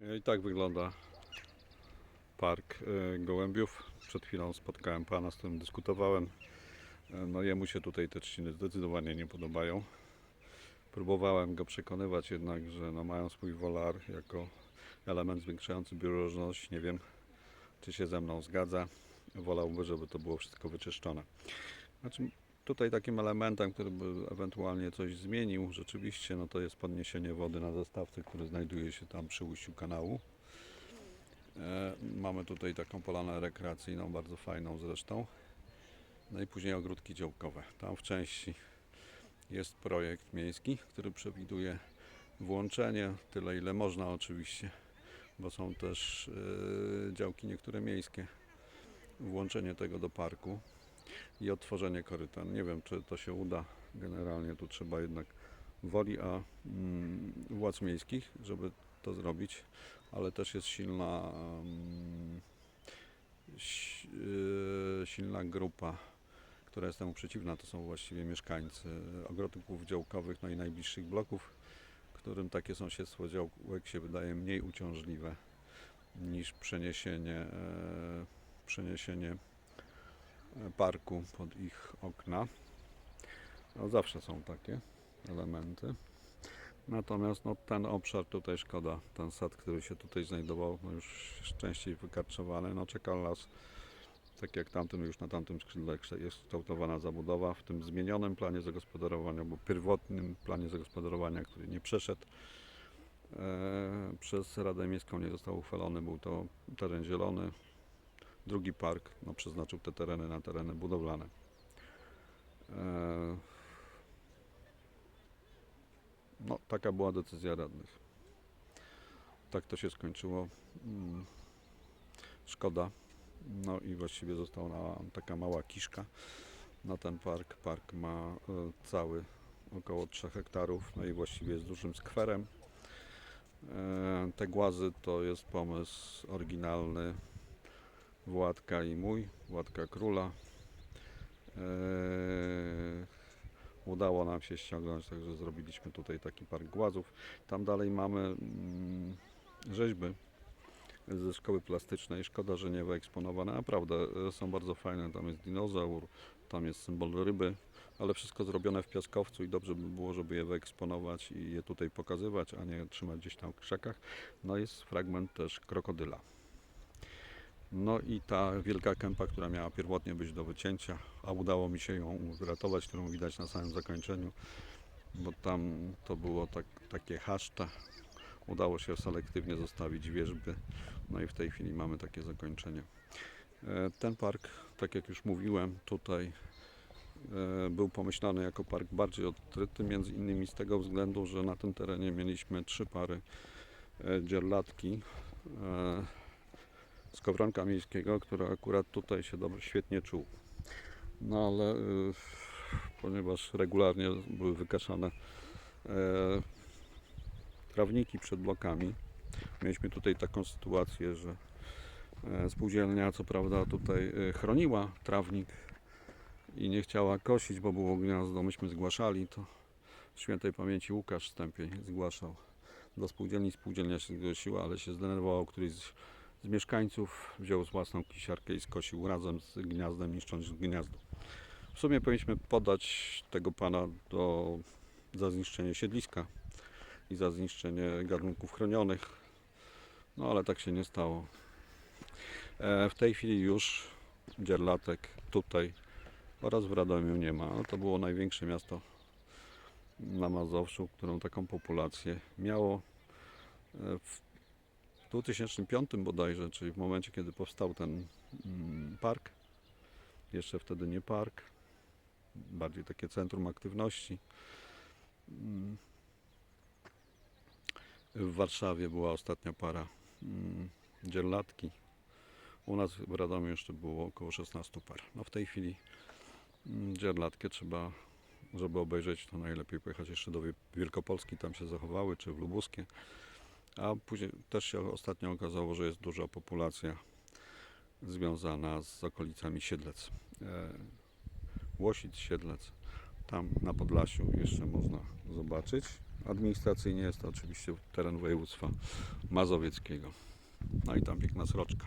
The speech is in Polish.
I tak wygląda park e, Gołębiów. Przed chwilą spotkałem pana, z którym dyskutowałem. E, No jemu się tutaj te trzciny zdecydowanie nie podobają. Próbowałem go przekonywać jednak, że no mają swój wolar jako element zwiększający bioróżność. Nie wiem, czy się ze mną zgadza. Wolałby, żeby to było wszystko wyczyszczone. Znaczy, tutaj takim elementem, który by ewentualnie coś zmienił, rzeczywiście, no to jest podniesienie wody na zastawce, który znajduje się tam przy ujściu kanału. E, mamy tutaj taką polanę rekreacyjną, bardzo fajną zresztą. No i później ogródki działkowe. Tam w części jest projekt miejski, który przewiduje włączenie, tyle ile można oczywiście, bo są też e, działki niektóre miejskie. Włączenie tego do parku i odtworzenie koryta. Nie wiem, czy to się uda. Generalnie tu trzeba jednak woli a mm, władz miejskich, żeby to zrobić, ale też jest silna mm, yy, silna grupa, która jest temu przeciwna. To są właściwie mieszkańcy ogrodów działkowych, no i najbliższych bloków, którym takie sąsiedztwo działek się wydaje mniej uciążliwe niż przeniesienie, e, przeniesienie parku pod ich okna. No, zawsze są takie elementy. Natomiast no, ten obszar tutaj szkoda, ten sad, który się tutaj znajdował, no, już częściej wykarczowany, no czeka las. Tak jak tamtym, już na tamtym skrzydle jest kształtowana zabudowa. W tym zmienionym planie zagospodarowania, bo pierwotnym planie zagospodarowania, który nie przeszedł e, przez Radę Miejską, nie został uchwalony, był to teren zielony, drugi park no, przeznaczył te tereny na tereny budowlane. E, No, taka była decyzja radnych. Tak to się skończyło. Mm, Szkoda. No i właściwie została taka mała kiszka na ten park. Park ma e, cały około 3 hektarów, no i właściwie jest dużym skwerem. E, Te głazy to jest pomysł oryginalny Władka i mój, Władka Króla. Eee, udało nam się ściągnąć, także zrobiliśmy tutaj taki park głazów. Tam dalej mamy mm, rzeźby ze szkoły plastycznej. Szkoda, że nie wyeksponowane. Naprawdę e, są bardzo fajne. Tam jest dinozaur, tam jest symbol ryby, ale wszystko zrobione w piaskowcu i dobrze by było, żeby je wyeksponować i je tutaj pokazywać, a nie trzymać gdzieś tam w krzakach. No jest fragment też krokodyla. No i ta wielka kępa, która miała pierwotnie być do wycięcia, a udało mi się ją uratować, którą widać na samym zakończeniu, bo tam to było tak, takie haszcze. Udało się selektywnie zostawić wierzby, no i w tej chwili mamy takie zakończenie. E, Ten park, tak jak już mówiłem, tutaj e, był pomyślany jako park bardziej odkryty, między innymi z tego względu, że na tym terenie mieliśmy trzy pary e, dzierlatki z Kowronka Miejskiego, który akurat tutaj się dobrze, świetnie czuł. No ale y, ponieważ regularnie były wykaszane e, trawniki przed blokami, mieliśmy tutaj taką sytuację, że e, spółdzielnia co prawda tutaj e, chroniła trawnik i nie chciała kosić, bo było gniazdo, myśmy zgłaszali to. Świętej pamięci Łukasz Stępień zgłaszał do spółdzielni, spółdzielnia się zgłosiła, ale się zdenerwował któryś z mieszkańców wziął własną kisiarkę i skosił razem z gniazdem, niszcząc gniazdo. W sumie powinniśmy podać tego pana do, za zniszczenie siedliska i za zniszczenie gatunków chronionych, no ale tak się nie stało. E, w tej chwili już dzierlatek tutaj oraz w Radomiu nie ma. No, to było największe miasto na Mazowszu, którą taką populację miało. E, w w 2005 bodajże, czyli w momencie, kiedy powstał ten mm, park, jeszcze wtedy nie park, bardziej takie centrum aktywności. Mm. W Warszawie była ostatnia para mm, dzierlatki. U nas w Radomiu jeszcze było około 16 par. No w tej chwili dzierlatkę trzeba, żeby obejrzeć, to najlepiej pojechać jeszcze do Wie- Wielkopolski, tam się zachowały, czy w Lubuskie. A później też się ostatnio okazało, że jest duża populacja związana z okolicami Siedlec. E, Łosic, Siedlec. Tam na Podlasiu jeszcze można zobaczyć. Administracyjnie jest to oczywiście teren województwa mazowieckiego. No i tam piękna sroczka.